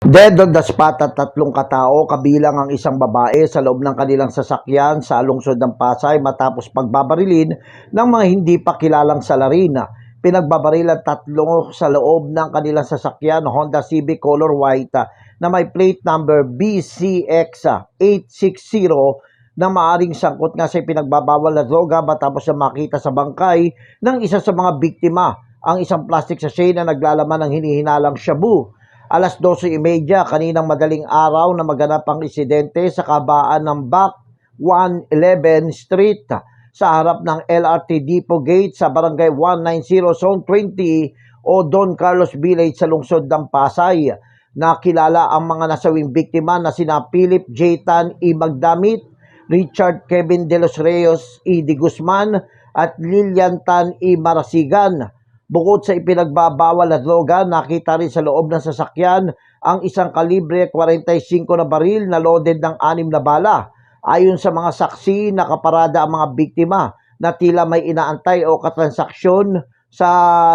Dead on the spot at tatlong katao kabilang ang isang babae sa loob ng kanilang sasakyan sa lungsod ng Pasay matapos pagbabarilin ng mga hindi pa kilalang salarin. Pinagbabarilan tatlo sa loob ng kanilang sasakyan Honda Civic Color White na may plate number BCX 860 na maaring sangkot nga sa pinagbabawal na droga matapos na makita sa bangkay ng isa sa mga biktima ang isang plastic sachet na naglalaman ng hinihinalang shabu. Alas 12.30 kaninang madaling araw na maganap ang insidente sa kabaan ng Back 111 Street sa harap ng LRT Depot Gate sa Barangay 190 Zone 20 o Don Carlos Village sa lungsod ng Pasay. Nakilala ang mga nasawing biktima na sina Philip J. Tan E. Magdamit, Richard Kevin De Los Reyes E. Di Guzman at Lilian Tan E. Marasigan. Bukod sa ipinagbabawal na droga, nakita rin sa loob ng sasakyan ang isang kalibre 45 na baril na loaded ng anim na bala. Ayon sa mga saksi, nakaparada ang mga biktima na tila may inaantay o katransaksyon sa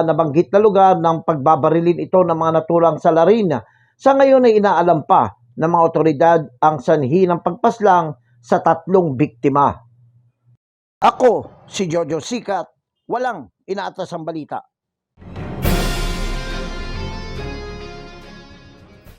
nabanggit na lugar ng pagbabarilin ito ng mga natulang salarin. Sa ngayon ay inaalam pa ng mga otoridad ang sanhi ng pagpaslang sa tatlong biktima. Ako, si Jojo Sikat, walang inaatas ang balita.